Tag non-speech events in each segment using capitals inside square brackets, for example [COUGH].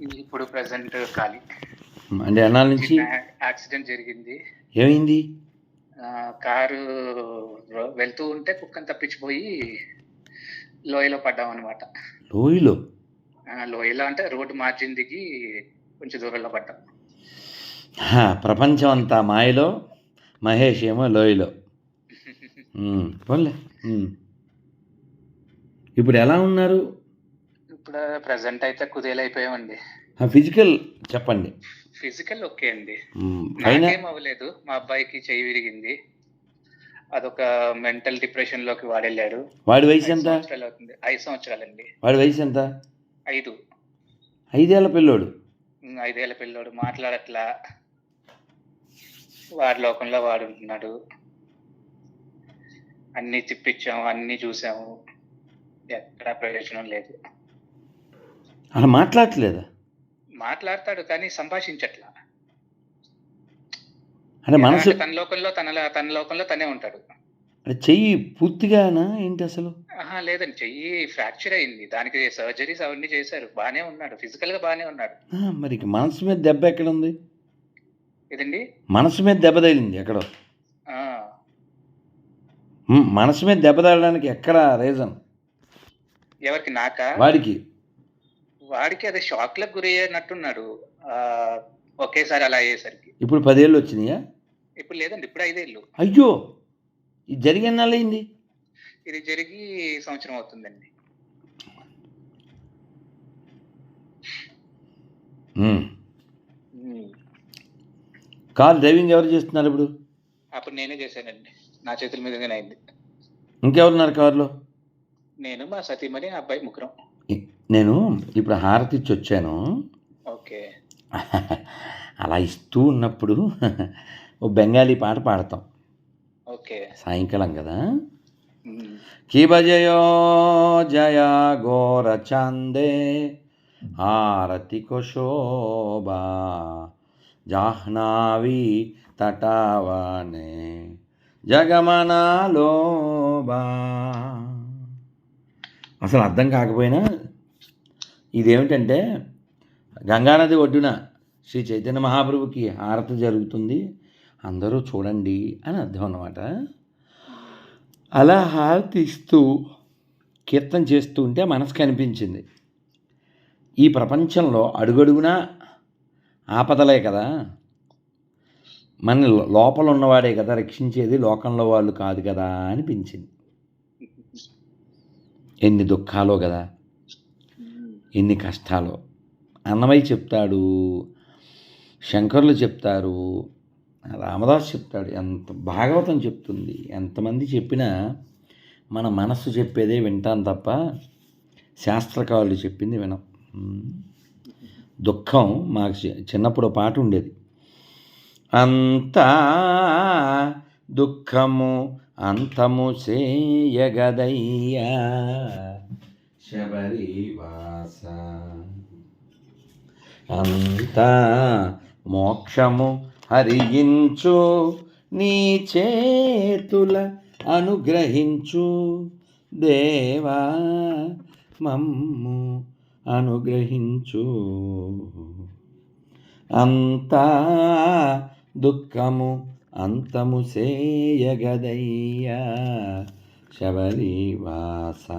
ఇప్పుడు ప్రజెంట్ ఖాళీ. అంటే ఎన్నాళ్ళ నుంచి? యాక్సిడెంట్ జరిగింది. ఏమైంది? కారు వెళ్తూ ఉంటే కుక్కని తప్పించిపోయి లోయలో పడ్డాం అనమాట లోయలో లోయలో అంటే రోడ్డు మార్జిన్ దిగి కొంచెం దూరంలో పడ్డాం. ప్రపంచం అంతా మాయలో మహేష్ ఏమో లోయలో. [LAUGHS] పోన్లే. ఇప్పుడు ఎలా ఉన్నారు? ఇప్పుడు ప్రజెంట్ అయితే కుదేలైపోయామండి. ఆ, ఫిజికల్ చెప్పండి. ఫిజికల్ ఓకే అండి. నాకేం అవ్వలేదు. మా అబ్బాయికి చెయ్యి విరిగింది. అదొక మెంటల్ డిప్రెషన్లోకి వాడెళ్ళాడు. వాడి వయసు ఎంత? అవుతుంది. ఐదు సంవత్సరాలండి. వాడి వయసు ఎంత? ఐదు. ఐదేళ్ళ పిల్లోడు. ఉమ్, ఐదేళ్ళ పిల్లోడు. మాట్లాడట్లా. వాడి లోకంలో వాడు ఉంటున్నాడు అన్ని తిప్పించాము అన్ని చూసాము. ఎక్కడా ప్రయోజనం లేదు. అలా మాట్లాడట్లేదా? మాట్లాడతాడు కానీ సంభాషించట్లా. అంటే మనసు తన లోకంలో తన తన లోకంలో తనే ఉంటాడు. అంటే చెయ్యి పూర్తిగానా ఏంటి అసలు? లేదండి. చెయ్యి ఫ్రాక్చర్ అయింది. దానికి సర్జరీస్ అవన్నీ చేశారు. బానే ఉన్నాడు. ఫిజికల్గా బానే ఉన్నాడు. మరి మనసు మీద దెబ్బ ఎక్కడ ఉంది ఇదండి మనసు మీద దెబ్బ తగిలింది ఎక్కడో. మనసు మీద దెబ్బ తగలడానికి ఎక్కడ రీజన్? ఎవరికి? నాకా? వాడికి. వాడికి అదే షాక్లకు గురి అయినట్టున్నాడు ఆ, ఒకేసారి అలా అయ్యేసరికి. ఇప్పుడు పదేళ్ళు వచ్చినాయా? ఇప్పుడు లేదండి ఇప్పుడు ఐదేళ్ళు. అయ్యో! ఇది జరిగి ఎన్నాళ్ళయింది? ఇది జరిగి సంవత్సరం అవుతుందండి. కార్ డ్రైవింగ్ ఎవరు చేస్తున్నారు ఇప్పుడు? అప్పుడు నేనే చేశానండి. నా చేతుల మీదుగానే అయింది. ఇంకెవరున్నారు కార్లో? నేను మా సతీమణి అబ్బాయి ముగ్గురం. నేను ఇప్పుడు హారతి ఇచ్చి వచ్చాను ఓకే. [LAUGHS] అలా ఇస్తూ ఉన్నప్పుడు ఓ బెంగాలీ పాట పాడతాం. ఓకే. సాయంకాలం కదా. కి భజయో జయ ఘోర చాందే హారతి శోభా జాహ్నావి తటావనే జగమనాలోబా అసలు అర్థం కాకపోయినా ఇదేమిటంటే గంగానది ఒడ్డున శ్రీ చైతన్య మహాప్రభుకి హారతి జరుగుతుంది. అందరూ చూడండి అని అర్థం అన్నమాట. అలా హారతి ఇస్తూ కీర్తన చేస్తూ ఉంటే మనసుకు అనిపించింది. ఈ ప్రపంచంలో అడుగడుగునా ఆపదలే కదా. మన లోపల ఉన్నవాడే కదా రక్షించేది లోకంలో వాళ్ళు కాదు కదా అనిపించింది. ఎన్ని దుఃఖాలో కదా. ఎన్ని కష్టాలు. అన్నమయ్య చెప్తాడు శంకరులు చెప్తారు రామదాస్ చెప్తాడు ఎంత భాగవతం చెప్తుంది ఎంతమంది చెప్పినా మన మనస్సు చెప్పేదే వింటాం తప్ప శాస్త్రకారులు చెప్పింది వినం. దుఃఖం మాకు చి- చిన్నప్పుడు పాట ఉండేది. అంతా దుఃఖము అంతము చేయగదయ్యా. శబరివాస. అంతా మోక్షము హరించు నీ చేతుల అనుగ్రహించు. దేవా మమ్ము అనుగ్రహించు. అంతా దుఃఖము అంతము సేయగదయ్యా శబరివాస.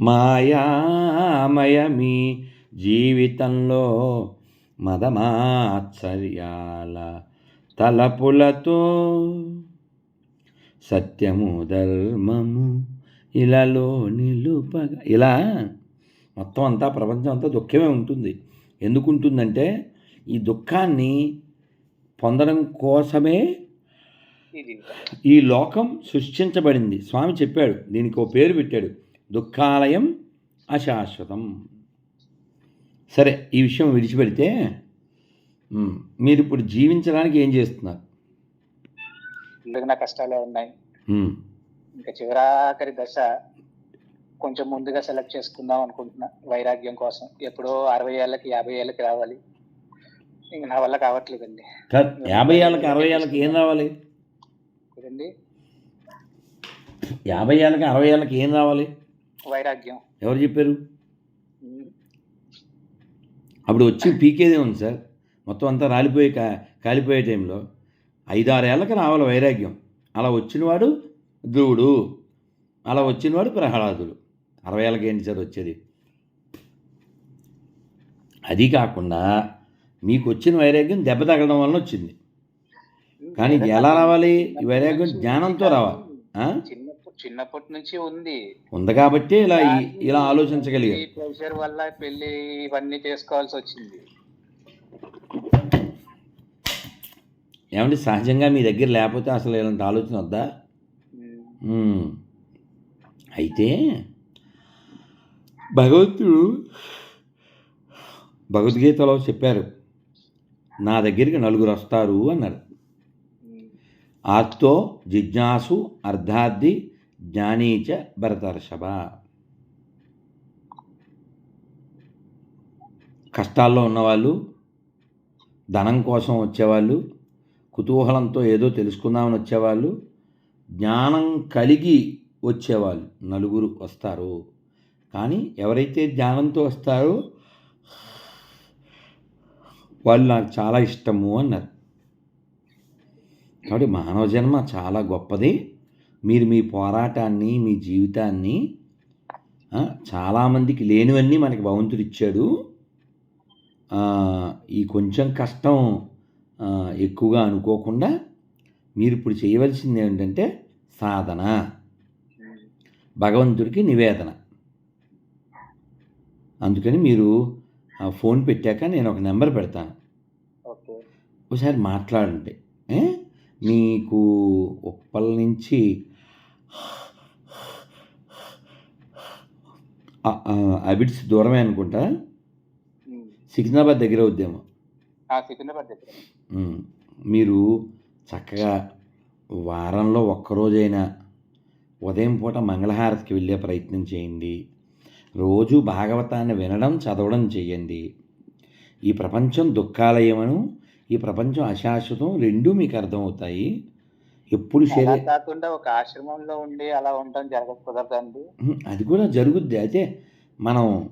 మాయామయమి జీవితంలో మదమాత్సర్యాల తలపులతో సత్యము ధర్మము ఇలాలో నిలుపగా ఇలా మొత్తం అంతా ప్రపంచం అంతా దుఃఖమే ఉంటుంది. ఎందుకు ఉంటుందంటే ఈ దుఃఖాన్ని పొందడం కోసమే ఈ లోకం సృష్టించబడింది. స్వామి చెప్పాడు దీనికి ఓ పేరు పెట్టాడు. దుఃఖాలయం అశాశ్వతం. సరే ఈ విషయం విడిచిపెడితే మీరు ఇప్పుడు జీవించడానికి ఏం చేస్తున్నారు? ఇందుకు నా కష్టాలే ఉన్నాయి. ఇంకా చివరాఖరి దశ కొంచెం ముందుగా సెలెక్ట్ చేసుకుందాం అనుకుంటున్నా వైరాగ్యం కోసం. ఎప్పుడో అరవై ఏళ్ళకి యాభై ఏళ్ళకి రావాలి. ఇంక నా వల్ల కావట్లేదండి. యాభై ఏళ్ళకి అరవై ఏళ్ళకి ఏం రావాలి? కదండి యాభై ఏళ్ళకి అరవై ఏళ్ళకి ఏం రావాలి? వైరాగ్యం. ఎవరు చెప్పారు? అప్పుడు వచ్చి పీకేదే ఉంది సార్. మొత్తం అంతా రాలిపోయి కా కాలిపోయే టైంలో ఐదారేళ్ళకి రావాలి వైరాగ్యం. అలా వచ్చినవాడు ధ్రువుడు. అలా వచ్చినవాడు ప్రహ్లాదుడు. అరవై ఏళ్ళకి ఏంటి సార్ వచ్చేది? అది కాకుండా మీకు వచ్చిన వైరాగ్యం దెబ్బ తగలడం వలన వచ్చింది. కానీ ఎలా రావాలి? ఈ వైరాగ్యం జ్ఞానంతో రావాలి? చిన్నప్పటి నుంచి ఉంది. ఉంది కాబట్టి ఇలా ఇలా ఆలోచించగలిగారు. ఈ ప్రెషర్ వల్ల పెళ్ళి ఇవన్నీ చేసుకోవాల్సి వచ్చింది. ఏమంటే సహజంగా మీ దగ్గర లేకపోతే అసలు ఇలాంటి ఆలోచన వద్దా. అయితే భగవంతుడు భగవద్గీతలో చెప్పారు నా దగ్గరికి నలుగురు వస్తారు అన్నారు. ఆర్తో జిజ్ఞాసు అర్ధార్థి జ్ఞానీచ భరతర్షభ కష్టాల్లో ఉన్నవాళ్ళు ధనం కోసం వచ్చేవాళ్ళు కుతూహలంతో ఏదో తెలుసుకుందామని వచ్చేవాళ్ళు జ్ఞానం కలిగి వచ్చేవాళ్ళు నలుగురు వస్తారు. కానీ ఎవరైతే జ్ఞానంతో వస్తారో వాళ్ళు నాకు చాలా ఇష్టము అన్నారు. కాబట్టి మానవ జన్మ చాలా గొప్పది. మీరు మీ పోరాటాన్ని మీ జీవితాన్ని చాలామందికి లేనివన్నీ మనకి భగవంతుడు ఇచ్చాడు. ఈ కొంచెం కష్టం ఎక్కువగా అనుకోకుండా మీరు ఇప్పుడు చేయవలసింది ఏంటంటే సాధన. భగవంతుడికి నివేదన. అందుకని మీరు ఫోన్ పెట్టాక నేను ఒక నెంబర్ పెడతాను. ఒకసారి మాట్లాడండి? మీకు ఉప్పల్ నుంచి అబిడ్స్ దూరమే అనుకుంటా. సికింద్రాబాద్ దగ్గర అవుద్దేమో సికింద్రాబాద్ దగ్గర. మీరు చక్కగా వారంలో ఒక్కరోజైనా ఉదయం పూట మంగళహారతికి వెళ్ళే ప్రయత్నం చేయండి. రోజు భాగవతాన్ని వినడం చదవడం చేయండి. ఈ ప్రపంచం దుఃఖాలయమను ఈ ప్రపంచం అశాశ్వతం రెండూ మీకు అర్థమవుతాయి. ఎప్పుడు శరీర కాకుండా ఒక ఆశ్రమంలో ఉండి అలా ఉండడం జరగదు కుదరదండి. అది కూడా జరుగుద్ది. అయితే మనం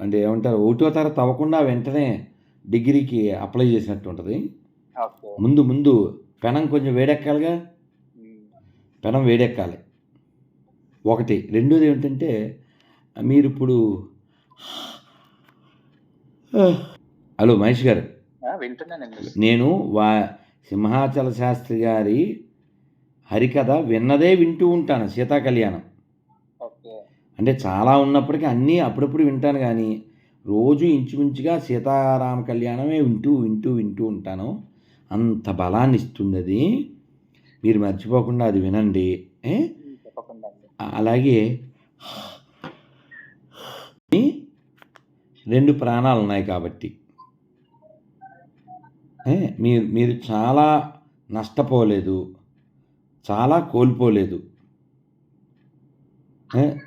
అంటే ఏమంటారు ఒకటో తరగతి అవ్వకుండా వెంటనే డిగ్రీకి అప్లై చేసినట్టు ఉంటుంది. ముందు ముందు పెనం కొంచెం వేడెక్కాలిగా. పెనం వేడెక్కాలి. ఒకటి. రెండోది ఏంటంటే మీరు ఇప్పుడు హలో మహేష్ గారు. నేను వా సింహాచల శాస్త్రి గారి హరికథ విన్నదే వింటూ ఉంటాను సీతా కళ్యాణం. అంటే చాలా ఉన్నప్పటికీ అన్నీ అప్పుడప్పుడు వింటాను కానీ రోజు ఇంచుమించుగా సీతారామ కళ్యాణమే వింటూ వింటూ వింటూ ఉంటాను. అంత బలాన్ని ఇస్తుంది అది మీరు మర్చిపోకుండా అది వినండి. అలాగే రెండు ప్రాణాలు ఉన్నాయి కాబట్టి? మీరు మీరు చాలా నష్టపోలేదు. చాలా కోల్పోలేదు?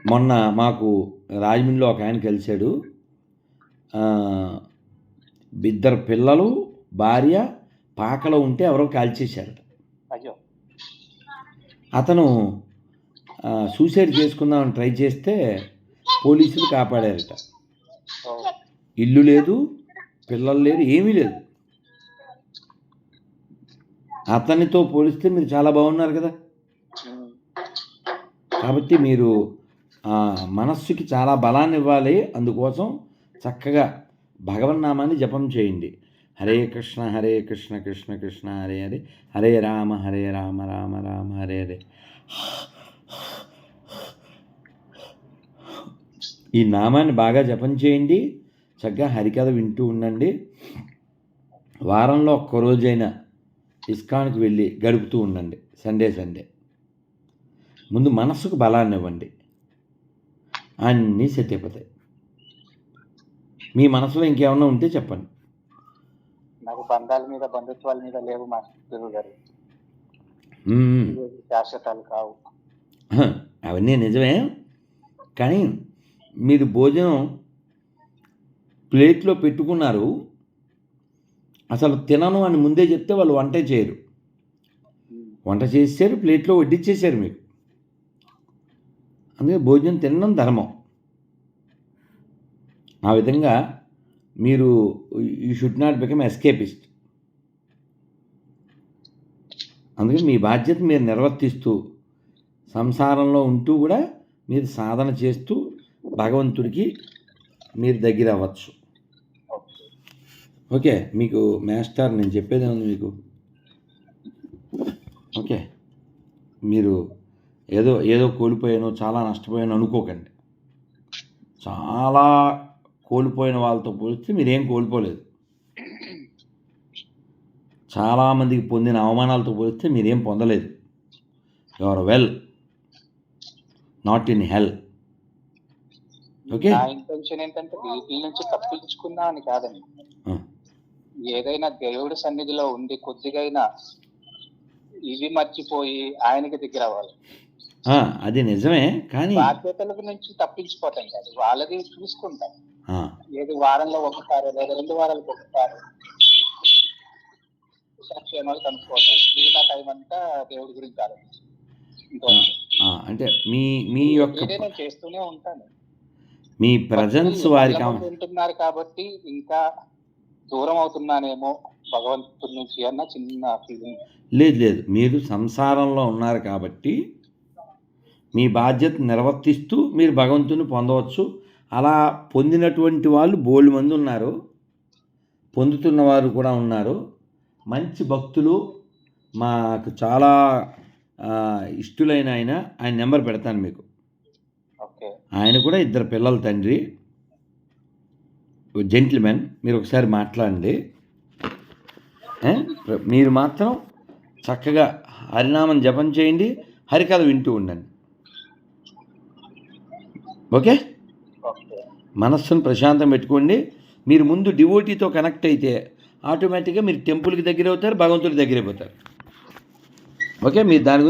మొన్న మాకు రాజమండ్రిలో ఒక ఆయన కలిశాడు. ఇద్దరు పిల్లలు భార్య పాకలో ఉంటే ఎవరో కాల్చేశారట. అతను సూసైడ్ చేసుకుందామని ట్రై చేస్తే పోలీసులు కాపాడారట. ఇల్లు లేదు పిల్లలు లేరు ఏమీ లేదు. అతనితో పోలిస్తే మీరు చాలా బాగున్నారు కదా. కాబట్టి మీరు మనస్సుకి చాలా బలాన్ని ఇవ్వాలి. అందుకోసం చక్కగా భగవన్నామాన్ని జపం చేయండి. హరే కృష్ణ హరే కృష్ణ కృష్ణ కృష్ణ హరే హరే. హరే రామ హరే రామ రామ రామ హరే హరే. ఈ నామాన్ని బాగా జపం చేయండి. చక్కగా హరికథ వింటూ ఉండండి. వారంలో ఒక్కరోజైనా ఇస్కాన్కి వెళ్ళి గడుపుతూ ఉండండి. Sunday Sunday. ముందు మనస్సుకు బలాన్ని ఇవ్వండి. అన్నీ సెట్ అయిపోతాయి. మీ మనసులో ఇంకేమన్నా ఉంటే చెప్పండి. నాకు బంధాల మీద బంధుత్వాల మీద లేవు మా గురువు గారు శాశ్వతాలు కావు. అవన్నీ నిజమే. కానీ మీరు భోజనం ప్లేట్లో పెట్టుకున్నారు. అసలు తినను అని ముందే చెప్తే వాళ్ళు వంటే చేయరు. వంట చేశారు ప్లేట్లో వడ్డిచ్చేసారు మీకు అందుకే భోజనం తినడం ధర్మం. ఆ విధంగా మీరు you should not become escapist అందుకే మీ బాధ్యత మీరు నిర్వర్తిస్తూ సంసారంలో ఉంటూ కూడా మీరు సాధన చేస్తూ భగవంతుడికి మీరు దగ్గర అవ్వచ్చు ఓకే మీకు మాస్టర్ నేను చెప్పేది ఉంది మీకు? ఓకే మీరు ఏదో ఏదో కోల్పోయాను చాలా నష్టపోయాను అనుకోకండి. చాలా కోల్పోయిన వాళ్ళతో పోలిస్తే మీరేం కోల్పోలేదు. చాలామందికి పొందిన అవమానాలతో పోలిస్తే మీరేం పొందలేదు. Your well not in hell okay నా ఇంటెన్షన్ ఏంటంటే వీటి నుంచి తప్పించుకుందాం అని కాదండి. ఏదైనా దేవుడి సన్నిధిలో ఉండి కొద్దిగైనా ఇవి మర్చిపోయి ఆయనకి దగ్గర అవ్వాలి. అది నిజమే కానీ బాధ్యతల నుంచి తప్పించిపోతాం కాదు వాళ్ళది చూసుకుంటాం. ఏది వారంలో ఒకసారి లేదా రెండు వారాలకు ఒకసారి సంక్షేమాలు కనుక్కోవటం మిగతా టైం అంతా దేవుడి గురించి ఆలోచించాలి ఇంతవరకు. ఆ, అంటే మీ మీ యొక్క నేను చేస్తూనే ఉంటాను. మీ ప్రజెన్స్ వారికి ఉంటున్నారు కాబట్టి ఇంకా దూరం అవుతున్నానేమో భగవంతుడి నుంచి అన్న చిన్న ఫీలింగ్ లేదు లేదు. మీరు సంసారంలో ఉన్నారు కాబట్టి మీ బాధ్యత నిర్వర్తిస్తూ మీరు భగవంతుని పొందవచ్చు. అలా పొందినటువంటి వాళ్ళు బోల్డ్ మంది ఉన్నారు. పొందుతున్న వారు కూడా ఉన్నారు. మంచి భక్తులు మాకు చాలా ఇష్టలైన ఆయన. ఆయన నెంబర్ పెడతాను మీకు. ఓకే. ఆయన కూడా ఇద్దరు పిల్లల తండ్రి. జెంట్మెన్ మీరు ఒకసారి మాట్లాడండి. మీరు మాత్రం చక్కగా హరినామం జపం చేయండి హరికథ వింటూ ఉండండి. ఓకే? ఓకే మనస్సును ప్రశాంతం పెట్టుకోండి. మీరు ముందు డివోటీతో కనెక్ట్ అయితే ఆటోమేటిక్గా మీరు టెంపుల్కి దగ్గర అవుతారు భగవంతుడికి దగ్గర అయిపోతారు ఓకే? మీరు దాని గురించి